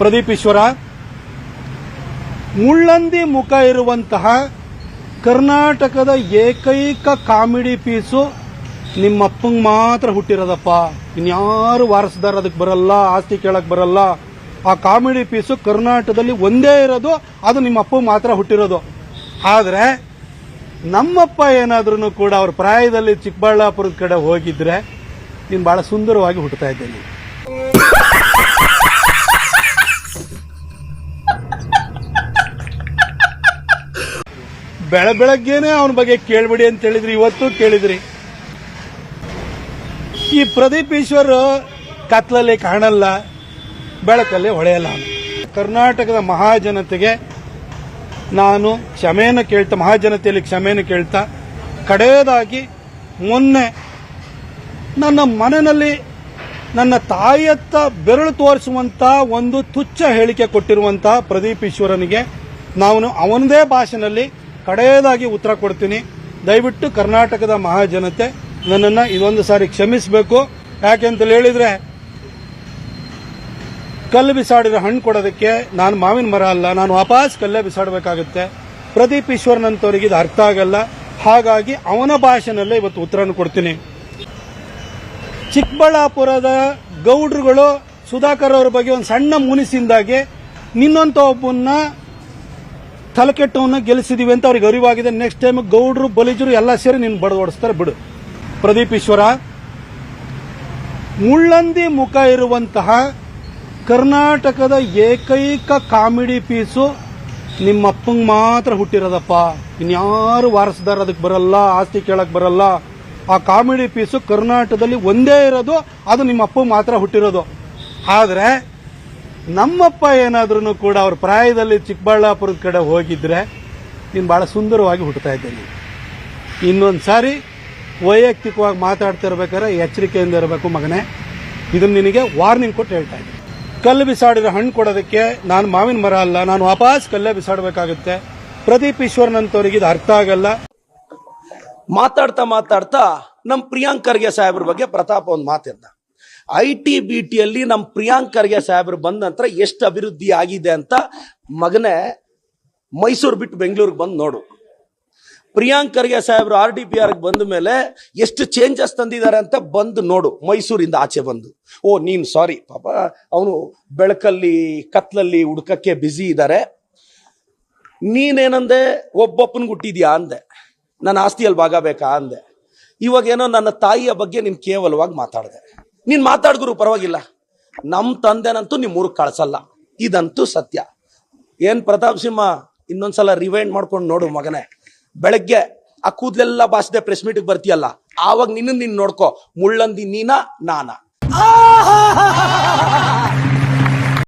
ಪ್ರದೀಪ್ ಈಶ್ವರ, ಮುಳ್ಳಂದಿ ಮುಖ ಇರುವಂತಹ ಕರ್ನಾಟಕದ ಏಕೈಕ ಕಾಮಿಡಿ ಪೀಸು ನಿಮ್ಮಪ್ಪಂಗೆ ಮಾತ್ರ ಹುಟ್ಟಿರೋದಪ್ಪ. ಇನ್ಯಾರು ವಾರಸದಾರ ಅದಕ್ಕೆ ಬರಲ್ಲ, ಆಸ್ತಿ ಕೇಳಕ್ ಬರಲ್ಲ. ಆ ಕಾಮಿಡಿ ಪೀಸು ಕರ್ನಾಟಕದಲ್ಲಿ ಒಂದೇ ಇರೋದು, ಅದು ನಿಮ್ಮ ಅಪ್ಪ ಮಾತ್ರ ಹುಟ್ಟಿರೋದು. ಆದರೆ ನಮ್ಮಪ್ಪ ಏನಾದ್ರೂ ಕೂಡ ಅವ್ರ ಪ್ರಾಯದಲ್ಲಿ ಚಿಕ್ಕಬಳ್ಳಾಪುರದ ಕಡೆ ಹೋಗಿದ್ರೆ ನೀನು ಬಹಳ ಸುಂದರವಾಗಿ ಹುಟ್ಟುತ್ತಾ ಇದ್ದೀನಿ ಬೆಳ ಬೆಳಗ್ಗೆನೆ ಅವನ ಬಗ್ಗೆ ಕೇಳ್ಬಿಡಿ ಅಂತ ಹೇಳಿದ್ರಿ, ಇವತ್ತು ಕೇಳಿದ್ರಿ. ಈ ಪ್ರದೀಪ್ ಈಶ್ವರ್ ಕತ್ಲಲ್ಲಿ ಕಾಣಲ್ಲ, ಬೆಳಕಲ್ಲಿ ಹೊಳೆಯಲ್ಲ ಕರ್ನಾಟಕದ ಮಹಾಜನತೆಗೆ ನಾನು ಕ್ಷಮೆಯನ್ನು ಕೇಳ್ತಾ, ಮಹಾಜನತೆಯಲ್ಲಿ ಕ್ಷಮೆಯನ್ನು ಕೇಳ್ತಾ, ಕಡೆಯದಾಗಿ ಮೊನ್ನೆ ನನ್ನ ಮನೆಯಲ್ಲಿ ನನ್ನ ತಾಯಿಯತ್ತ ಬೆರಳು ತೋರಿಸುವಂತ ಒಂದು ತುಚ್ಛ ಹೇಳಿಕೆ ಕೊಟ್ಟಿರುವಂತ ಪ್ರದೀಪ್ ಈಶ್ವರನಿಗೆ, ನಾನು ಅವನದೇ ಭಾಷೆನಲ್ಲಿ ಕಡೆಯದಾಗಿ ಉತ್ತರ ಕೊಡ್ತೀನಿ. ದಯವಿಟ್ಟು ಕರ್ನಾಟಕದ ಮಹಾಜನತೆ ನನ್ನನ್ನು ಇದೊಂದು ಸಾರಿ ಕ್ಷಮಿಸಬೇಕು. ಯಾಕೆಂತ ಹೇಳಿದ್ರೆ, ಕಲ್ಲು ಬಿಸಾಡಿದ್ರೆ ಹಣ್ಣು ಕೊಡೋದಕ್ಕೆ ನಾನು ಮಾವಿನ ಮರ ಅಲ್ಲ, ನಾನು ವಾಪಸ್ ಕಲ್ಲೇ ಬಿಸಾಡಬೇಕಾಗುತ್ತೆ. ಪ್ರದೀಪ್ ಈಶ್ವರನಂತವರಿಗೆ ಇದು ಅರ್ಥ ಆಗಲ್ಲ. ಹಾಗಾಗಿ ಅವನ ಭಾಷೆನಲ್ಲೇ ಇವತ್ತು ಉತ್ತರನ ಕೊಡ್ತೀನಿ. ಚಿಕ್ಕಬಳ್ಳಾಪುರದ ಗೌಡ್ರುಗಳು ಸುಧಾಕರ್ ಅವರ ಬಗ್ಗೆ ಒಂದು ಸಣ್ಣ ಮುನಿಸಿಂದಾಗಿ ನಿನ್ನಂತ ಒಬ್ಬನ್ನ ತಲೆಕೆಟ್ಟವನ್ನ ಗೆಲ್ಲಿಸಿದೀವಿ ಅಂತ ಅವ್ರಿಗೆ ಅರಿವಾಗಿದೆ. ನೆಕ್ಸ್ಟ್ ಟೈಮ್ ಗೌಡ್ರು, ಬಲಿಜರು ಎಲ್ಲ ಸೇರಿ ನಿನ್ನ ಬಡದು ಓಡಿಸ್ತಾರೆ, ಬಿಡು. ಪ್ರದೀಪ್ ಈಶ್ವರ, ಮುಳ್ಳಂದಿ ಮುಖ ಇರುವಂತಹ ಕರ್ನಾಟಕದ ಏಕೈಕ ಕಾಮಿಡಿ ಪೀಸು ನಿಮ್ಮಪ್ಪಂಗೆ ಮಾತ್ರ ಹುಟ್ಟಿರೋದಪ್ಪ. ಇನ್ಯಾರು ವಾರಸದಾರ ಅದಕ್ಕೆ ಬರಲ್ಲ, ಆಸ್ತಿ ಕೇಳಕ್ ಬರಲ್ಲ. ಆ ಕಾಮಿಡಿ ಪೀಸು ಕರ್ನಾಟಕದಲ್ಲಿ ಒಂದೇ ಇರೋದು, ಅದು ನಿಮ್ಮ ಅಪ್ಪ ಮಾತ್ರ ಹುಟ್ಟಿರೋದು. ಆದರೆ ನಮ್ಮಪ್ಪ ಏನಾದ್ರೂ ಕೂಡ ಅವ್ರ ಪ್ರಾಯದಲ್ಲಿ ಚಿಕ್ಕಬಳ್ಳಾಪುರದ ಕಡೆ ಹೋಗಿದ್ರೆ ನೀನು ಬಹಳ ಸುಂದರವಾಗಿ ಹುಟ್ಟುತ್ತಾ ಇದ್ದೀನಿ ಇನ್ನೊಂದು ಸಾರಿ ವೈಯಕ್ತಿಕವಾಗಿ ಮಾತಾಡ್ತಾ ಇರ್ಬೇಕಾದ್ರೆ ಎಚ್ಚರಿಕೆಯಿಂದ ಇರಬೇಕು ಮಗನೇ. ಇದನ್ನ ನಿನಗೆ ವಾರ್ನಿಂಗ್ ಕೊಟ್ಟು ಹೇಳ್ತಾ ಇದ್ದೀನಿ. ಕಲ್ಲು ಬಿಸಾಡಿದ್ರೆ ಹಣ್ಣು ಕೊಡೋದಕ್ಕೆ ನಾನು ಮಾವಿನ ಮರ ಅಲ್ಲ, ನಾನು ವಾಪಸ್ ಕಲ್ಲೇ ಬಿಸಾಡಬೇಕಾಗುತ್ತೆ. ಪ್ರದೀಪ್ ಈಶ್ವರ್ನಂತವ್ರಿಗೆ ಇದು ಅರ್ಥ ಆಗಲ್ಲ. ಮಾತಾಡ್ತಾ ಮಾತಾಡ್ತಾ ನಮ್ಮ ಪ್ರಿಯಾಂಕರ್ಗೆ ಸಾಹೇಬ್ರ ಬಗ್ಗೆ ಪ್ರತಾಪ್ ಒಂದು ಮಾತಿರ್ದ ಐ ಟಿ ಬಿ ಟಿಯಲ್ಲಿ ನಮ್ಮ ಪ್ರಿಯಾಂಕ್ ಖರ್ಗೆ ಸಾಹೇಬ್ರು ಬಂದ ನಂತರ ಎಷ್ಟು ಅಭಿವೃದ್ಧಿ ಆಗಿದೆ ಅಂತ ಮಗನೇ ಮೈಸೂರು ಬಿಟ್ಟು ಬೆಂಗಳೂರಿಗೆ ಬಂದು ನೋಡು. ಪ್ರಿಯಾಂಕ್ ಖರ್ಗೆ ಸಾಹೇಬರು ಆರ್ ಡಿ ಪಿ ಆರ್ಗೆ ಬಂದ ಮೇಲೆ ಎಷ್ಟು ಚೇಂಜಸ್ ತಂದಿದ್ದಾರೆ ಅಂತ ಬಂದು ನೋಡು, ಮೈಸೂರಿಂದ ಆಚೆ ಬಂದು. ಓ, ನೀನು ಸಾರಿ ಪಾಪ, ಅವನು ಬೆಳಕಲ್ಲಿ, ಕತ್ಲಲ್ಲಿ, ಹುಡುಕಕ್ಕೆ ಬ್ಯುಸಿ ಇದ್ದಾರೆ ನೀನೇನಂದೆ ಒಬ್ಬೊಪ್ಪನಿಗೆ ಗುಟ್ಟಿದ್ಯಾ ಅಂದೆ. ನನ್ನ ಆಸ್ತಿಯಲ್ಲಿ ಭಾಗ ಬೇಕಾ ಅಂದೆ. ಇವಾಗೇನೋ ನನ್ನ ತಾಯಿಯ ಬಗ್ಗೆ ನೀನು ಕೇವಲವಾಗಿ ಮಾತಾಡಿದೆ. ನೀನು ಮಾತಾಡ್ಗುರು ಪರವಾಗಿಲ್ಲ. ನಮ್ಮ ತಂದೆನಂತೂ ನಿಮ್ಮ ಊರಿಗೆ ಕಳ್ಸಲ್ಲ. ಇದಂತೂ ಸತ್ಯ. ಏನ್ ಪ್ರತಾಪ್ ಸಿಂಹ ಇನ್ನೊಂದ್ಸಲ ರಿವೈಂಡ್ ಮಾಡ್ಕೊಂಡು ನೋಡು ಮಗನೇ. ಬೆಳಗ್ಗೆ ಆ ಕೂದಲೆಲ್ಲ ಬಾಸದೆ ಪ್ರೆಸ್ ಮೀಟಿಗೆ ಬರ್ತೀಯಲ್ಲ, ಆವಾಗ ನಿನ್ನ ನೀನ್ ನೋಡ್ಕೋ. ಮುಳ್ಳಂದಿ ನೀನಾ ನಾನಾ.